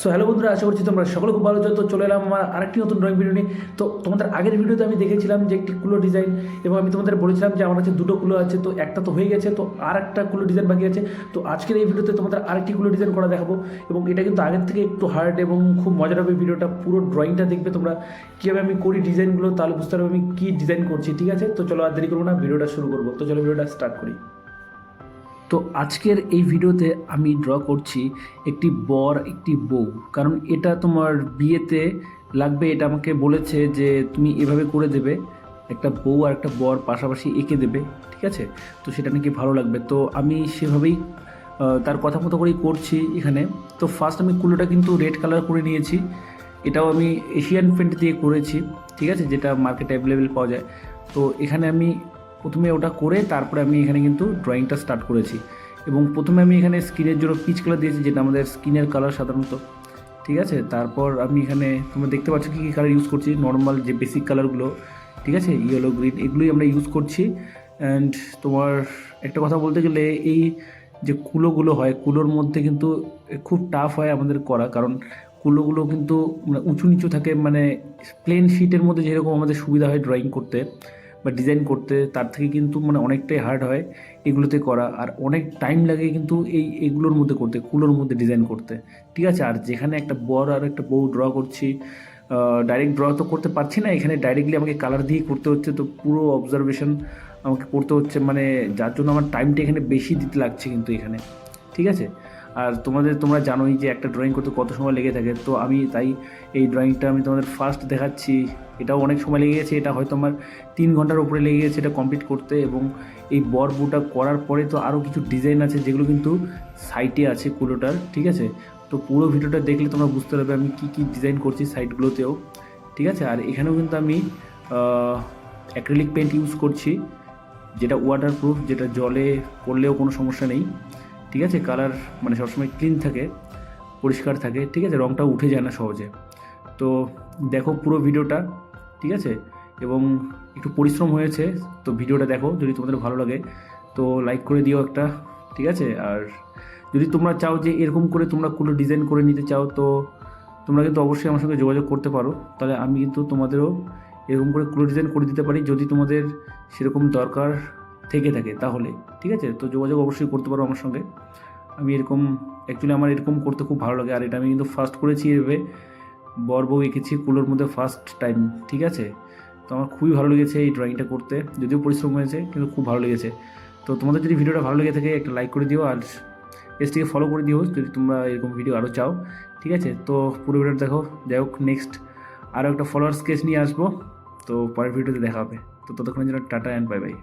So hello বন্ধুরা, আশা করছি তোমরা সকলে খুব ভালো তো চলে এলাম আমার আরেকটি নতুন ড্রয়িং ভিডিও নিয়ে। তো তোমাদের আগের ভিডিওতে আমি দেখেছিলাম যে একটি কুলো ডিজাইন এবং আমি তোমাদের বলেছিলাম যে আমার কাছে দুটো কুলো আছে, তো একটা তো হয়ে গেছে, তো আর একটা কুলো ডিজাইন বাকি আছে। তো আজকের এই ভিডিওতে তোমাদের আরেকটি কুলো ডিজাইন করা দেখাবো, এবং এটা কিন্তু আগের থেকে একটু হার্ড এবং খুব মজার হবে ভিডিওটা পুরো ড্রয়িংটা দেখবে তোমরা, কীভাবে আমি করি ডিজাইনগুলো তাহলে বুঝতে পারবে আমি কী ডিজাইন করছি, ঠিক আছে? তো চলো আর দেরি করব না ভিডিওটা শুরু করব। তো চলো ভিডিওটা স্টার্ট করি। তো আজকের এই ভিডিওতে আমি ড্র করছি একটি বর, একটি বউ। কারণ এটা তোমার বিয়েতে লাগবে, এটা আমাকে বলেছে যে তুমি এভাবে করে দেবে, একটা বউ আর একটা বর পাশাপাশি এঁকে দেবে, ঠিক আছে? তো সেটা নাকি ভালো লাগবে। তো আমি সেভাবেই তার কথা মতো করেই করছি এখানে। তো ফার্স্ট আমি কুলোটা কিন্তু রেড কালার করে নিয়েছি। এটাও আমি এশিয়ান পেন্ট দিয়ে করেছি, ঠিক আছে? যেটা মার্কেটে অ্যাভেলেবেল পাওয়া যায়। তো এখানে আমি প্রথমে ওটা করে তারপরে আমি এখানে কিন্তু ড্রয়িংটা স্টার্ট করেছি। এবং প্রথমে আমি এখানে স্কিনের জন্য পিচ কালার দিয়েছি, যেটা আমাদের স্কিনের কালার সাধারণত। ঠিক আছে? তারপর আমি এখানে তোমরা দেখতে পাচ্ছ কী কী কালার ইউজ করছি নর্মাল যে বেসিক কালারগুলো ঠিক আছে? ইয়েলো গ্রিন এগুলোই আমরা ইউজ করছি। অ্যান্ড তোমার একটা কথা বলতে গেলে, এই যে কুলোগুলো হয়, কুলোর মধ্যে কিন্তু খুব টাফ হয় আমাদের করা। কারণ কুলোগুলো কিন্তু মানে উঁচু নিচু থাকে মানে প্লেন শিটের মধ্যে যেরকম আমাদের সুবিধা হয় ড্রয়িং করতে। বা ডিজাইন করতে, তার থেকে কিন্তু মানে অনেকটাই হার্ড হয় এগুলোতে করা। আর অনেক টাইম লাগে কিন্তু এই, এগুলোর মধ্যে করতে, কুলোর মধ্যে ডিজাইন করতে। ঠিক আছে? আর যেখানে একটা বর আর একটা বউ ড্র করছি ডাইরেক্ট ড্র তো করতে পারছি না, এখানে ডাইরেক্টলি আমাকে কালার দিয়ে করতে হচ্ছে। তো পুরো অবজারভেশন আমাকে করতে হচ্ছে। মানে যার জন্য আমার টাইমটা এখানে বেশি দিতে লাগছে কিন্তু এখানে। ঠিক আছে? আর তোমাদের তোমরা জানোই যে একটা ড্রয়িং করতে কত সময় লেগে থাকে, তো আমি তাই এই ড্রয়িংটা আমি তোমাদের ফার্স্ট দেখাচ্ছি। এটাও অনেক সময় লেগে গেছে, এটা হয়তো আমার তিন ঘণ্টার উপরে লেগে গেছে এটা কমপ্লিট করতে এবং এই বর বুটা করার পরে তো আরও কিছু ডিজাইন আছে যেগুলো কিন্তু সাইটে আছে কুলোটার, ঠিক আছে? তো পুরো ভিডিওটা দেখলে তোমরা বুঝতে পারবে আমি কী কী ডিজাইন করছি সাইটগুলোতেও ঠিক আছে? আর এখানেও কিন্তু আমি অ্যাক্রিলিক পেন্ট ইউজ করছি, যেটা ওয়াটার প্রুফ যেটা জলে করলেও কোনো সমস্যা নেই। ঠিক আছে? কালার মানে সবসময় ক্লিন থাকে, পরিষ্কার থাকে, ঠিক আছে? রঙটা উঠে যায় না সহজে। তো দেখো পুরো ভিডিওটা, ঠিক আছে? এবং একটু পরিশ্রম হয়েছে, তো ভিডিওটা দেখো যদি তোমাদের ভালো লাগে। তো লাইক করে দিও একটা, ঠিক আছে? আর যদি তোমরা চাও যে এরকম করে তোমরা কোনো ডিজাইন করে নিতে চাও, তো তোমরা কিন্তু অবশ্যই আমার সঙ্গে যোগাযোগ করতে পারো। তাহলে আমি কিন্তু তোমাদেরও এরকম করে কুলো ডিজাইন করে দিতে পারি। যদি তোমাদের সেরকম দরকার থেকে থাকে তাহলে, ঠিক আছে? তো যোগাযোগ অবশ্যই করতে পারো আমার সঙ্গে। আমি এরকম অ্যাকচুয়ালি আমার এরকম করতে খুব ভালো লাগে। আর এটা আমি কিন্তু ফার্স্ট করেছি এভাবে। বর বউ এঁকেছি কুলোর মধ্যে ফার্স্ট টাইম ঠিক আছে? তো আমার খুবই ভালো লেগেছে এই ড্রয়িংটা করতে। যদিও পরিশ্রম হয়েছে, কিন্তু খুব ভালো লেগেছে। তো তোমাদের যদি ভিডিওটা ভালো লেগে থাকে, একটা লাইক করে দিও। আর পেজটিকে ফলো করে দিও যদি তোমরা এরকম ভিডিও আরও চাও, ঠিক আছে? তো পুরো ভিডিওটা দেখো। যাই হোক নেক্সট আরও একটা ফলোয়ার স্কেচ নিয়ে আসব। তো পরের ভিডিওতে দেখা হবে। তো ততক্ষণের জন্য টাটা অ্যান্ড বাই বাই